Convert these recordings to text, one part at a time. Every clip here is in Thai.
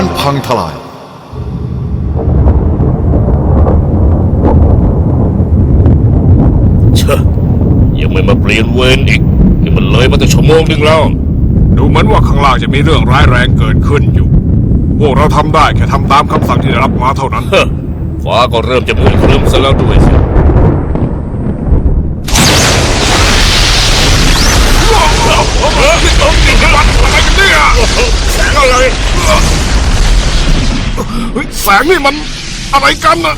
การพังทลาย เชอะยังไม่มาเปลี่ยนเวรอีกนี่มันเลยมาตั้งชั่วโมงหนึ่งแล้ว ดูเหมือนว่าข้างล่างจะมีเรื่องร้ายแรงเกิดขึ้นอยู่ พวกเราทำได้แค่ทำตามคำสั่งที่ได้รับมาเท่านั้น เฮ้อฟ้าก็เริ่มจะมืดครึ้มซะแล้วด้วยสิเฮ้ยมันอะไรกันเนี่ยแสงอะไร เฮ้ยแสงนี่มันอะไรกันนะ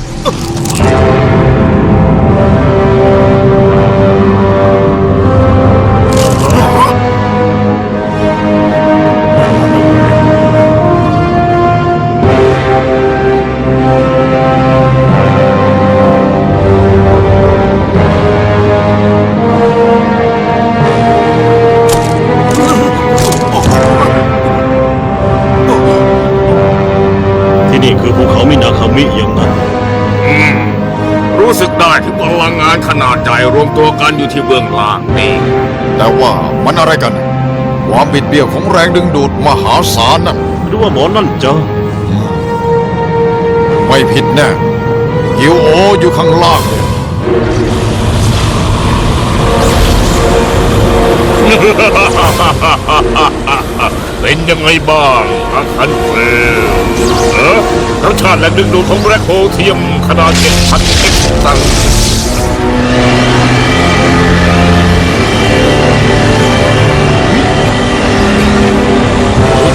บิดเบี้ยวของแรงดึงดูดมหาศาลนั่นหรือว่าหมอนั่นจะไม่ผิดแน่กิวโออยู่ข้างล่างเป็นยังไงบ้างอาคันเฟลเออรสชาติและดึงดูดของแบล็คโฮลเทียมขนาดเจ็ดพันเอ็กซ์ตัง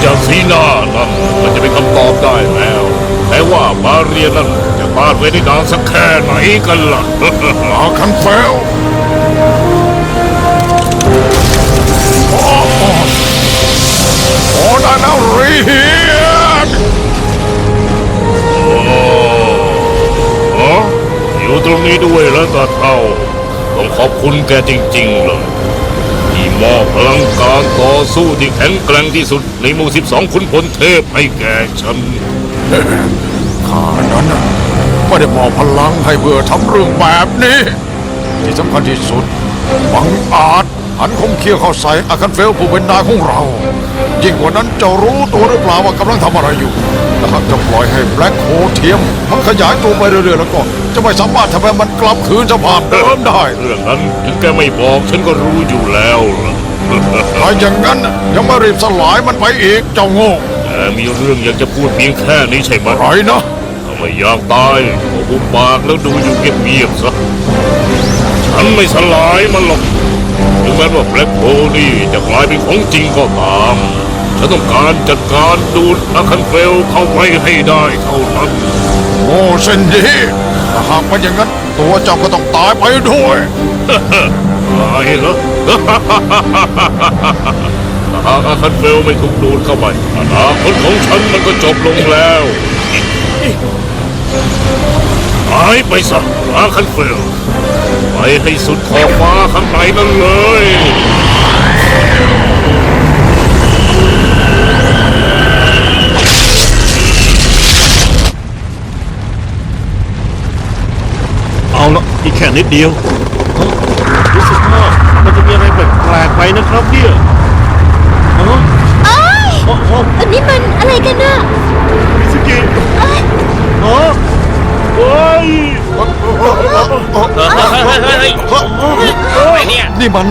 จากสีหน้านั่นมันจะเป็นคำตอบได้แล้ว แต่ว่าบาเรียนนั่นจะต้านไว้ได้นานสักแค่ไหนกันล่ะอาคันเฟลโอ้โอ้โอ้ได้แล้วเรียนอ๋ออยู่ตรงนี้ด้วยแล้วก็เท่าต้องขอบคุณแกจริงๆเลย ที่มอบพลังการต่อสู้ที่แข็งแกร่งที่สุดในหมู่ 12 ขุนพลเทพให้แก่ฉัน ข้านั้นน่ะไม่ได้มอบพลังให้เพื่อทำเรื่องแบบนี้ ที่สำคัญที่สุดบังอาจ หันคมเคี้ยวเข้าใส่อาคันเฟลผู้เป็นนายของเรา ยิ่งกว่านั้นเจ้ารู้ตัวหรือเปล่าว่ากำลังทำอะไรอยู่ถ้าหากจะปล่อยให้แบล็คโฮเทียม มันขยายตัวไปเรื่อยๆแล้วก็ จะไม่สามารถทำให้มันกลับคืนสภาพเดิมได้เรื่องนั้นถึงแกไม่บอกฉันก็รู้อยู่แล้วล่ะถ้าอย่างนั้นน่ะยังไม่รีบสลายมันไปอีกเจ้าโง่แต่มีเรื่องอยากจะพูดเพียงแค่นี้ใช่ไหมอะไรนะถ้าไม่อยากตายก็บุบปากแล้วดูอยู่เงียบๆซะฉันไม่สลายมันหรอกถึง แม้ว่าแบล็คโฮนี่จะกลายเป็นของจริงก็ตาม ฉันต้องการจัดการดูดอาคันเฟลเข้าไปให้ได้เท่านั้น โง่เส้นดีถ้าหากเป็นอย่างนั้น ตัวเจ้าก็ต้องตายไปด้วย ตายเหรอถ้าหากอาคันเฟลไม่ถูกดูดเข้าไปอนาคตของฉันมันก็จบลงแล้วหายไปซะอาคันเฟล ไปให้สุดขอบฟ้าข้างในนั่นเลยเอาละอีกแค่นิดเดียวรู้สึกว่ามันจะมีอะไรแปลกๆไปนะครับ นี่มัน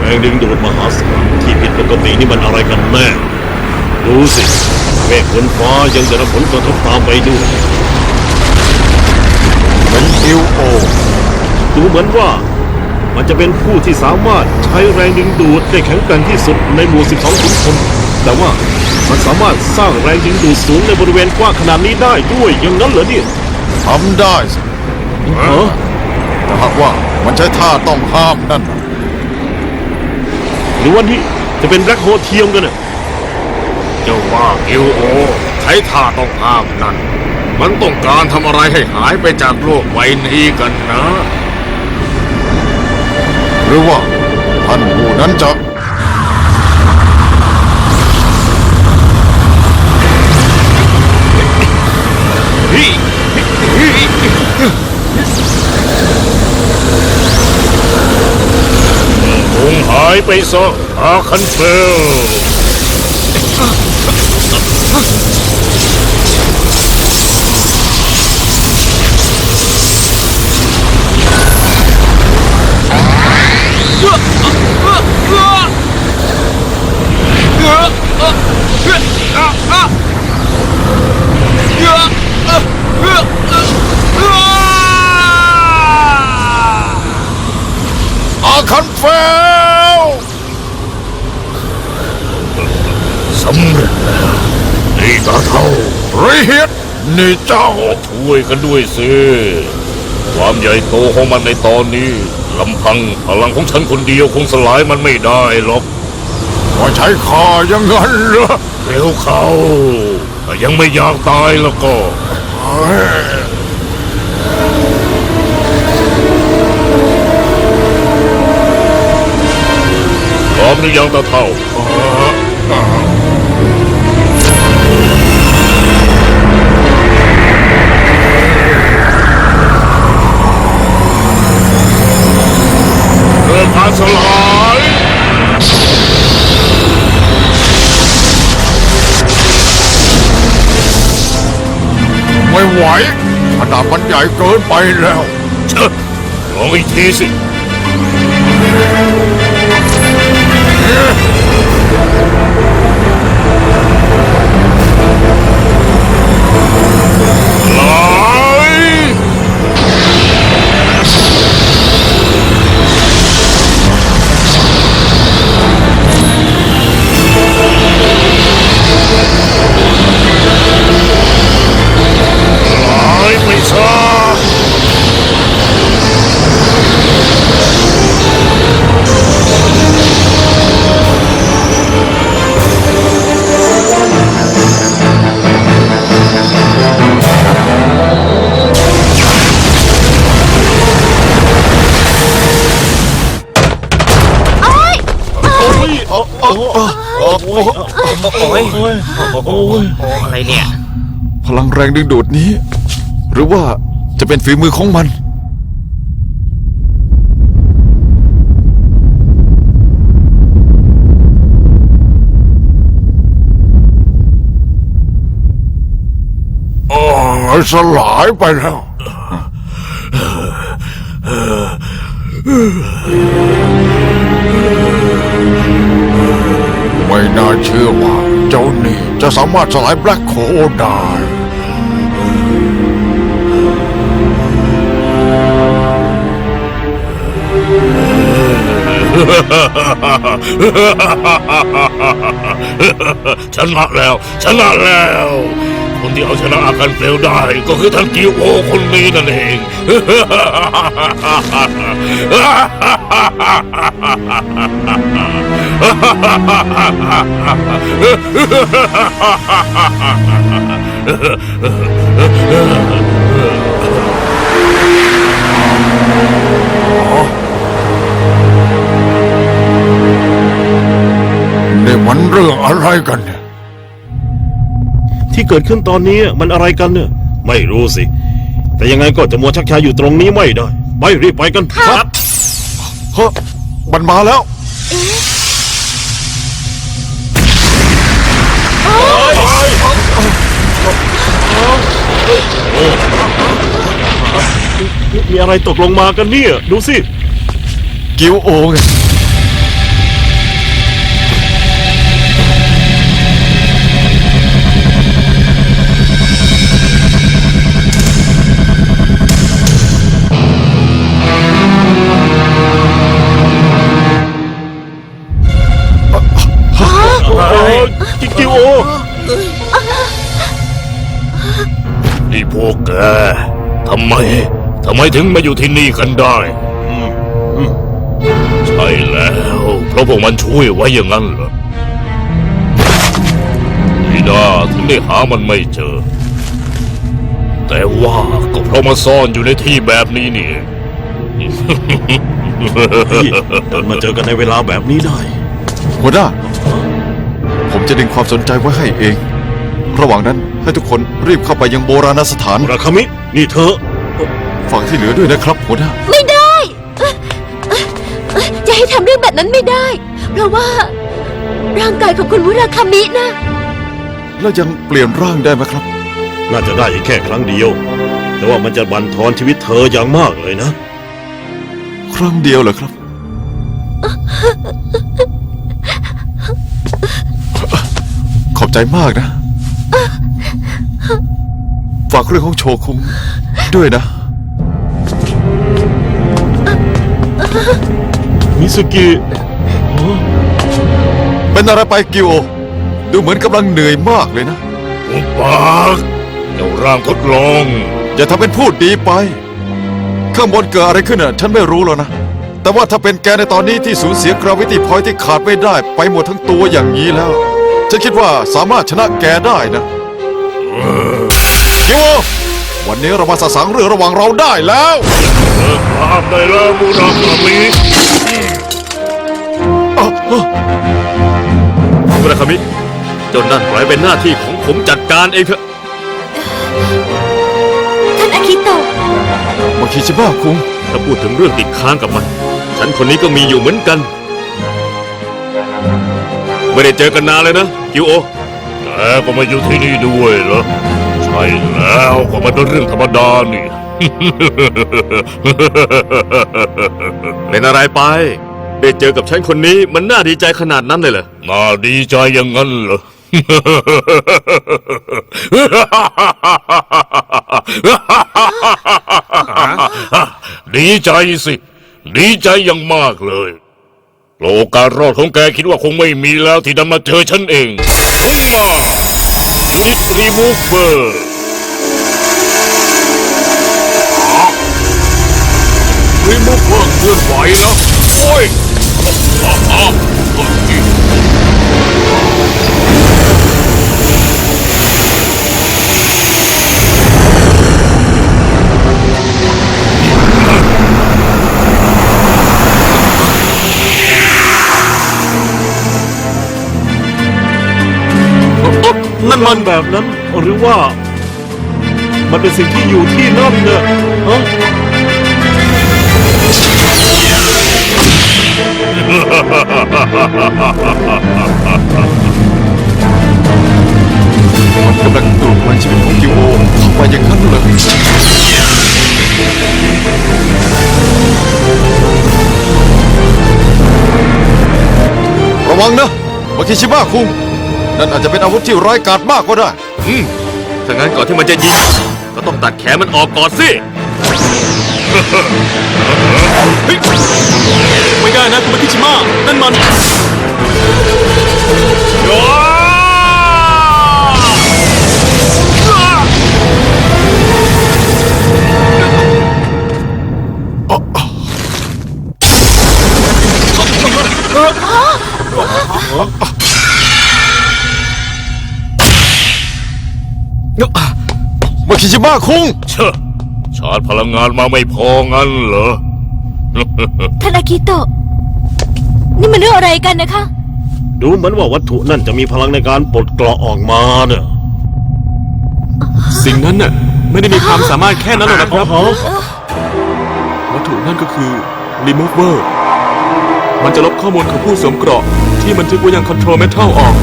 แรงดึงดูดมหาศาลที่ผิดปกตินี่มันอะไรกันแน่ ดูสิเมฆบนฟ้ายังจะรับผลกระทบตามไปด้วย เป็นกิวโอดูเหมือนว่ามันจะเป็นผู้ที่สามารถใช้แรงดึงดูดได้แข็งแกร่งที่สุดในหมู่ 12ขุนพลแต่ว่ามันสามารถสร้างแรงดึงดูดสูงในบริเวณกว้างขนาดนี้ได้ด้วยอย่างนั้นเหรอเนี่ยทำได้สิฮะแต่หากว่ามันใช้ท่าต้องห้ามนั่นน่ะหรือว่านี่จะเป็นแบล็คโฮเทียมกันน่ะเจ้าว่ากิวโอใช้ท่าต้องห้ามนั่น มันต้องการทำอะไรให้หายไปจากโลกใบนี้กันนะ หรือว่าท่านผู้นั้นจะคงหายไปซะอาคันเฟล นี่เจ้าช่วยกันด้วยสิ ความใหญ่โตของมันในตอนนี้ลำพังพลังของฉันคนเดียวคงสลายมันไม่ได้หรอกว่าใช้ข้าอยังงั้นเหรอเร็วเขาถ้ายังไม่อยากตายแล้วก็พร้อมหรือยังตาเท่า ไม่ไหวขนาดมันใหญ่เกินไปแล้วเชิญลองอีกทีสิ อะไรเนี่ย พลังแรงดึงดูดนี้ หรือว่าจะเป็นฝีมือของมัน โอ้ยสลายไปแล้ว ไม่น่าเชื่อว่าเจ้านี่ จะสามารถสลายแบล็คโคได้ชนะแล้วชนะแล้ว คนที่เอาชนะอาการเฟลได้ก็คือท่านกิวโอคนนี้นั่นเอง นี่มันเรื่องอะไรกันเนี่ยที่เกิดขึ้นตอนนี้มันอะไรกันเนี่ยไม่รู้สิ แต่ยังไงก็จะมัวชักช้าอยู่ตรงนี้ไม่ได้ ไปรีบไปกันครับ เฮ้ยมันมาแล้ว มีอะไรตกลงมากันเนี่ย ดูสิ กิวโอไง ทำไม ทำไมถึงมาอยู่ที่นี่กันได้ใช่แล้ว เพราะพวกมันช่วยไว้อย่างนั้นเหรอนี่นาถึงได้หามันไม่เจอ แต่ว่าก็เพราะมาซ่อนอยู่ในที่แบบนี้นี่เองเฮ้ยดันมาเจอกันในเวลาแบบนี้ได้หัวหน้าผมจะดึงความสนใจไว้ให้เอง ระหว่างนั้นให้ทุกคนรีบเข้าไปยังโบราณสถานราคามิ นี่เธอ ฝั่งที่เหลือด้วยนะครับหัวหน้าไม่ได้เอ้ยเอ้ยเอ้ยจะให้ทำเรื่องแบบนั้นไม่ได้ เพราะว่า ร่างกายของคุณมุราคามินะ แล้วยังเปลี่ยนร่างได้ไหมครับ น่าจะได้อีกแค่ครั้งเดียว แต่ว่ามันจะบั่นทอนชีวิตเธออย่างมากเลยนะ ครั้งเดียวเหรอครับ ขอบใจมากนะฝากเรื่องของโชคุงด้วยนะ มิสุกิเป็นอะไรไปกิโอ ดูเหมือนกำลังเหนื่อยมากเลยนะหุบปากเจ้าร่างทดลอง อย่าทำเป็นพูดดีไป ข้างบนเกิดอะไรขึ้นอะฉันไม่รู้แล้วนะ แต่ว่าถ้าเป็นแกในตอนนี้ที่สูญเสียกราวิตี้พอยที่ขาดไม่ได้ ไปหมดทั้งตัวอย่างนี้แล้ว ฉันคิดว่าสามารถชนะแกได้นะกิโอ วันนี้เรามาสะสางเรื่องระหว่างเราได้แล้วเลิกพรามได้แล้วมูราคามิมุราคามิเจ้านั่นปล่อยเป็นหน้าที่ของผมจัดการเองเถอะ ท่านอาคิโตะมาคิชิบ้าคุงถ้าพูดถึงเรื่องติดค้างกับมัน ฉันคนนี้ก็มีอยู่เหมือนกัน ไม่ได้เจอกันนานเลยนะกิวโอแกก็มาอยู่ที่นี่ด้วยเหรอใช่แล้วก็มันเป็นเรื่องธรรมดานี่ เป็นอะไรไป ได้เจอกับฉันคนนี้มันน่าดีใจขนาดนั้นเลยเหรอ น่าดีใจอย่างนั้นเหรอ ดีใจสิ ดีใจอย่างมากเลยโลกการรอดของแกคิดว่าคงไม่มีแล้วที่ดันมาเจอฉันเอง ลงมายูนิตรีมูฟเบอร์รีมูฟเบอร์เคลื่อนไหวแล้วโอ้ยอะอะอ่ นั่นมันแบบนั้น หรือว่า มันเป็นสิ่งที่อยู่ที่นั่นเนอะฮะมันกำลังดูดพลังชีวิตของกิโอเข้าไปอย่างนั้นเลยระวังนะมาคิชิบ้าคุง นั่นอาจจะเป็นอาวุธที่ร้ายกาจมากก็ได้ อืมถ้างั้นก่อนที่มันจะยิง ก็ต้องตัดแขนมันออกก่อนสิไม่ได้นะคุณมาคิชิมะนั่นมันมา คิชิบ้าคุงเชอะชาร์จพลังงานมาไม่พองั้นเหรอ ท่านอาคิโตะ นี่มันเรื่องอะไรกันนะคะ ดูเหมือนว่าวัตถุนั่นจะมีพลังในการปลดเกราะออกมาเนอะสิ่งนั้นน่ะไม่ได้มีความสามารถแค่นั้นหรอกนะครับวัตถุนั่นก็คือ remover มันจะลบข้อมูลของผู้สวมเกราะ ที่บันทึกไว้ยัง control metal ออก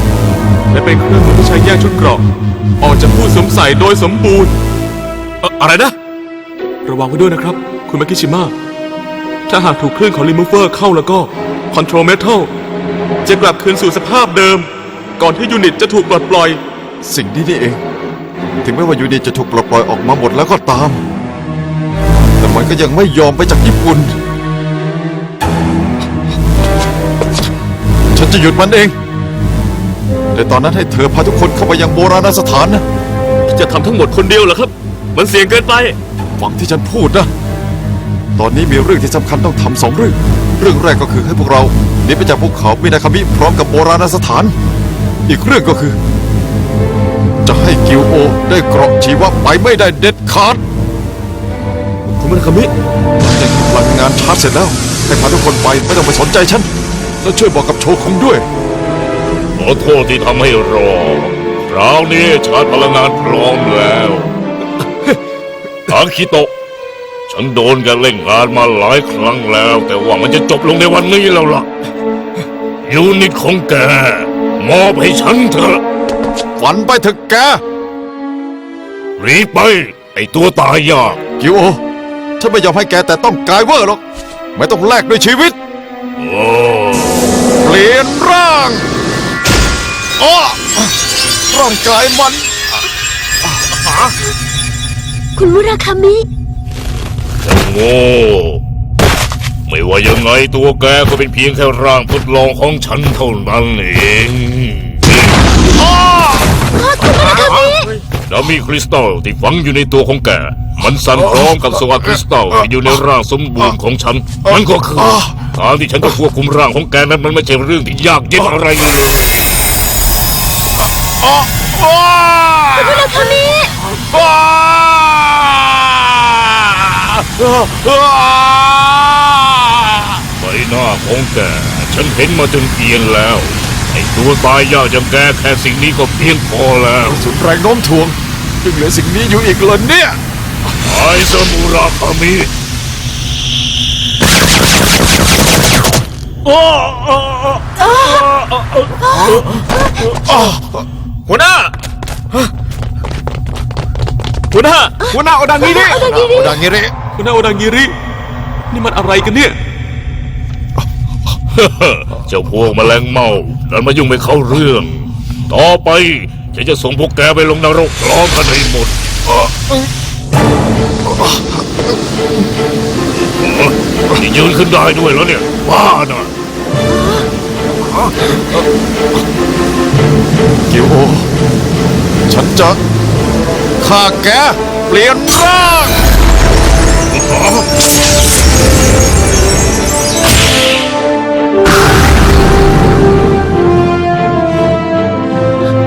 และเป็นเครื่องมือที่ใช้แยกชุดเกราะ ออกจากผู้สวมใส่โดยสมบูรณ์เอ่ออะไรนะ ระวังไว้ด้วยนะครับ คุณมากิชิมะถ้าหากถูกคลื่นของ remover เข้าแล้วก็ control metal จะกลับคืนสู่สภาพเดิม ก่อนที่ยูนิตจะถูกปลดปล่อย สิ่งนี้นี่เอง ถึงแม้ว่ายูนิตจะถูกปลดปล่อยออกมาหมดแล้วก็ตาม แต่มันก็ยังไม่ยอมไปจากญี่ปุ่น ฉันจะหยุดมันเอง แต่ตอนนั้นให้เธอพาทุกคนเข้าไปยังโบราณสถานนะ จะทำทั้งหมดคนเดียวเหรอครับ มันเสี่ยงเกินไป ฟังที่ฉันพูดนะ ตอนนี้มีเรื่องที่สำคัญต้องทำสองเรื่อง เรื่องแรกก็คือให้พวกเราหนีไปจากภูเขามินาคามิพร้อมกับโบราณสถาน อีกเรื่องก็คือ จะให้กิวโอได้เกราะชีวะไปไม่ได้เด็ดขาด คุณมุราคามิหลังจากที่พลังงานชาร์จเสร็จแล้ว ให้พาทุกคนไปไม่ต้องไปสนใจฉัน แล้วช่วยบอกกับโชคงด้วย ขอโทษที่ทำให้รอ คราวนี้ชาร์จพลังงานพร้อมแล้วอาคิโตะ ฉันโดนแกเล่นงานมาหลายครั้งแล้ว แต่ว่ามันจะจบลงในวันนี้แล้วล่ะ ยูนิตของแก มอบให้ฉันเถอะฝันไปเถอะแกรีบไป ไอตัวตายยาก กิวโอ ฉันไม่ยอมให้แกแต่ต้องกายเวอร์หรอก ไม่ต้องแลกด้วยชีวิต โอ้เปลี่ยนร่างอ้อร่างกายมัน คุณมุราคามิโง่ ไม่ว่ายังไงตัวแกก็เป็นเพียงแค่ร่างทดลองของฉันเท่านั้นเองแล้วมีคริสตัลที่ฝังอยู่ในตัวของแก มันสั่นพร้อมกับสวาคริสตัลที่อยู่ในร่างสมบูรณ์ของฉัน มันก็คือการที่ฉันจะควบคุมร่างของแกนั้นมันไม่ใช่เรื่องที่ยากเย็นอะไรเลยมุราคามิ ใบหน้าของแกฉันเห็นมาจนเอียนแล้ว ไอ้ตัวตายยากอย่างแกแค่สิ่งนี้ก็เพียงพอแล้วสุดแรงโน้มถ่วงยังเหลือสิ่งนี้อยู่อีกเลยเนี่ยไอ้สมุราคามิหัวหน้า หัวหน้าหัวหน้าโอดังงิริเอาดังนี้ดิดังนี้เลยหัวหน้าโอดังงิรินี่มันอะไรกันเนี่ย เจ้าพวกแมลงเมาดันมายุ่งไม่เข้าเรื่อง ต่อไปฉันจะส่งพวกแกไปลงนรกพร้อมกันให้หมดนี่ยืนขึ้นได้ด้วยแล้วเนี่ยบ้าน่ะกิวโอฉันจะ ฆ่าแกเปลี่ยนร่าง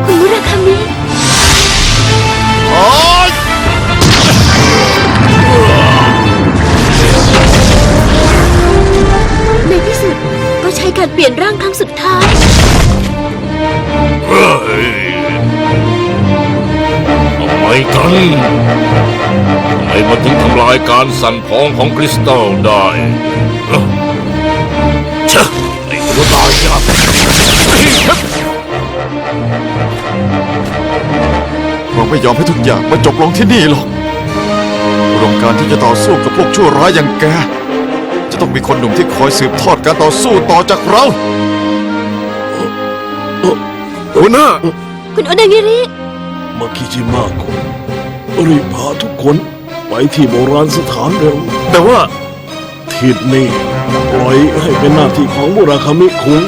คุณมุราคามิ โอ๊ยในที่สุดก็ใช้การเปลี่ยนร่างครั้งสุดท้าย เฮ้ยทำไม กันทำไมมันถึงทำลายการสั่นพองของคริสตัลได้เอ้อเชะไอ้ตัวตายยากเราไม่ยอมให้ทุกอย่างมาจบลงที่นี่หรอกอุดมการณ์ที่จะต่อสู้กับพวกชั่วร้ายอย่างแก จะต้องมีคนหนุ่มที่คอยสืบทอดการต่อสู้ต่อจากเราหัวหน้า คุณโอดังงิริ มาคิจิมะคุณรีบพาทุกคนไปที่โบราณสถานเร็ว แต่ว่าทิศนี้ปล่อยให้เป็นหน้าที่ของมุราคามิคุง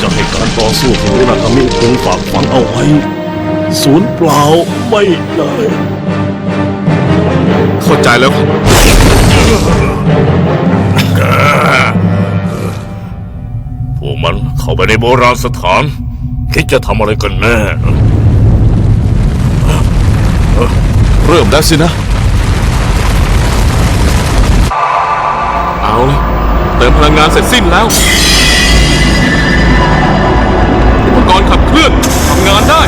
จะให้การต่อสู้ของมุราคามิคุงฝากฝังเอาไว้ศูนย์เปล่าไม่ได้เข้าใจแล้วพว กมันเข้าไปในโบราณสถาน คิดจะทำอะไรกันแน่ เริ่มแล้วสินะ เอาเลยเติมพลังงานเสร็จสิ้นแล้ว อุปกรณ์ขับเคลื่อนทำงานได้